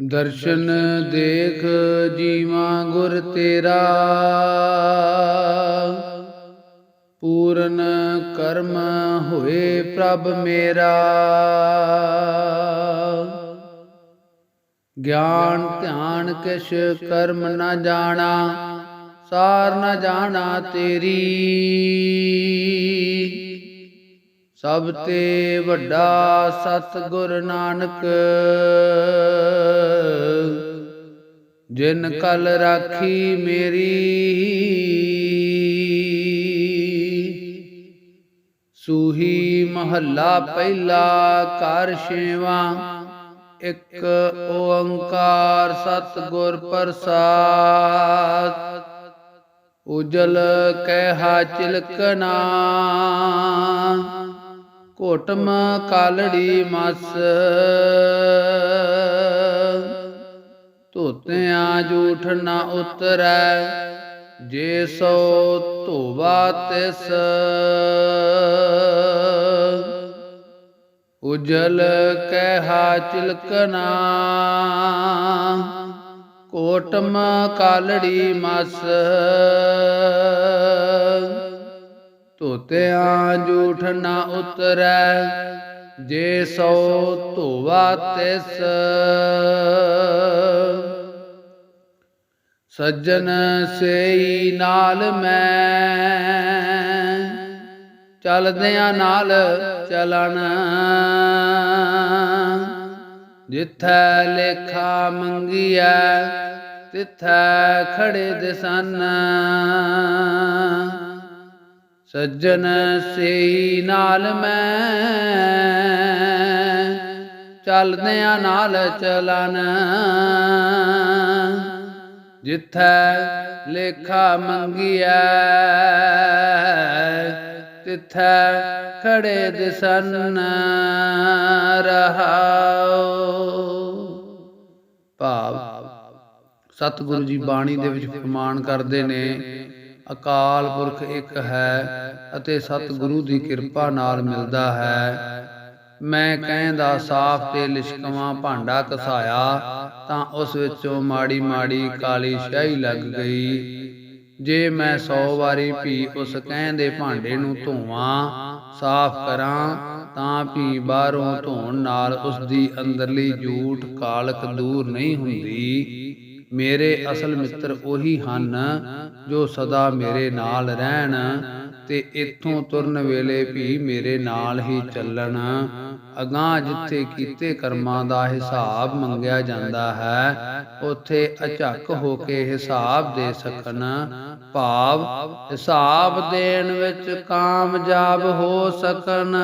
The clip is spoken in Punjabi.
ਦਰਸ਼ਨ ਦੇਖ ਜੀਵਾ ਗੁਰ ਤੇਰਾ। ਪੂਰਨ ਕਰਮ ਹੋਏ ਪ੍ਰਭ ਮੇਰਾ। ਗਿਆਨ ਧਿਆਨ ਕਿਛ ਕਰਮ ਨ ਜਾਣਾ ਸਾਰ ਨ ਜਾਣਾ ਤੇਰੀ। ਸਭ ਤੇ ਵੱਡਾ ਸਤਿਗੁਰ ਨਾਨਕ। ਜਿਨ ਕਲ ਰਾਖੀ ਮੇਰੀ। ਸੂਹੀ ਮਹੱਲਾ ਪਹਿਲਾ ਘਰ ਛੇਵਾ। ਇੱਕ ਓੰਕਾਰ ਸਤਿਗੁਰ ਪ੍ਰਸਾਦ। ਉਜਲ ਕਹਿ ਚਿਲਕਨਾ ਘੋਟਮ ਕਾਲੜੀ ਮਸ। ਧੋਤਿਆਂ ਜੂਠ ਨਾ ਉਤਰੈ, ਜੇ ਸੋ ਧੋਵਾ ਤਿਸ। ਉਜਲ ਕਹਿ ਚਿਲਕਨਾ ਕੋਟਮ ਕਾਲੜੀ ਮਸ। ਧੋਤਿਆਂ ਜੂਠ ਨਾ ਉਤਰੈ, ਜੇ ਸੋ ਧੋਵਾ ਤਿਸ। ਸੱਜਣ ਸੇਈ ਨਾਲ ਮੈਂ ਚਲਦਿਆਂ ਨਾਲ ਚਲਣ। ਜਿੱਥੈ ਲੇਖਾ ਮੰਗੀਐ, ਤਿੱਥੈ ਖੜੇ ਦਿਸਨ ਸੱਜਣ ਸੇਈ ਨਾਲ ਮੈਂ ਚਲਦਿਆਂ ਨਾਲ ਚਲਨ ਜਿੱਥੈ ਲੇਖਾ ਮੰਗੀਐ, ਤਿੱਥੈ ਖੜੇ ਦਿਸਨ ਰਹਾਉ। ਭਾਵ ਸਤਿਗੁਰੂ ਜੀ ਬਾਣੀ ਦੇ ਵਿੱਚ ਫਰਮਾਨ ਕਰਦੇ ਨੇ, ਅਕਾਲ ਪੁਰਖ ਇੱਕ ਹੈ ਅਤੇ ਸਤਿਗੁਰੂ ਦੀ ਕਿਰਪਾ ਨਾਲ ਮਿਲਦਾ ਹੈ। ਮੈਂ ਕਹਿੰਦਾ, ਸਾਫ਼ ਤੇ ਲਿਸ਼ਕਵਾਂ ਭਾਂਡਾ ਕਸਾਇਆ, ਤਾਂ ਉਸ ਵਿੱਚੋਂ ਮਾੜੀ ਮਾੜੀ ਕਾਲੀ ਸ਼ਾਹੀ ਲੱਗ ਗਈ। ਜੇ ਮੈਂ 100 ਵਾਰੀ ਵੀ ਉਸ ਕਹਿੰਦੇ ਭਾਂਡੇ ਨੂੰ ਧੋਵਾਂ, ਸਾਫ਼ ਕਰਾਂ, ਤਾਂ ਵੀ ਬਾਹਰੋਂ ਧੋਣ ਨਾਲ ਉਸ ਦੀ ਅੰਦਰਲੀ ਝੂਠ ਕਾਲਕ ਦੂਰ ਨਹੀਂ ਹੁੰਦੀ। ਮੇਰੇ ਅਸਲ ਮਿੱਤਰ ਉਹੀ ਹਨ ਜੋ ਸਦਾ ਮੇਰੇ ਨਾਲ ਰਹਿਣ। ਤੇ ਇੱਥੋਂ ਤੁਰਨ ਵੇਲੇ ਵੀ ਮੇਰੇ ਨਾਲ ਹੀ ਚੱਲਣ। ਅਗਾਹ ਜਿੱਥੇ ਕੀਤੇ ਕਰਮਾਂ ਦਾ ਹਿਸਾਬ ਮੰਗਿਆ ਜਾਂਦਾ ਹੈ, ਉੱਥੇ ਅਝੱਕ ਹੋ ਕੇ ਹਿਸਾਬ ਦੇ ਸਕਣ। ਭਾਵ ਹਿਸਾਬ ਦੇਣ ਵਿੱਚ ਕਾਮਯਾਬ ਹੋ ਸਕਣ।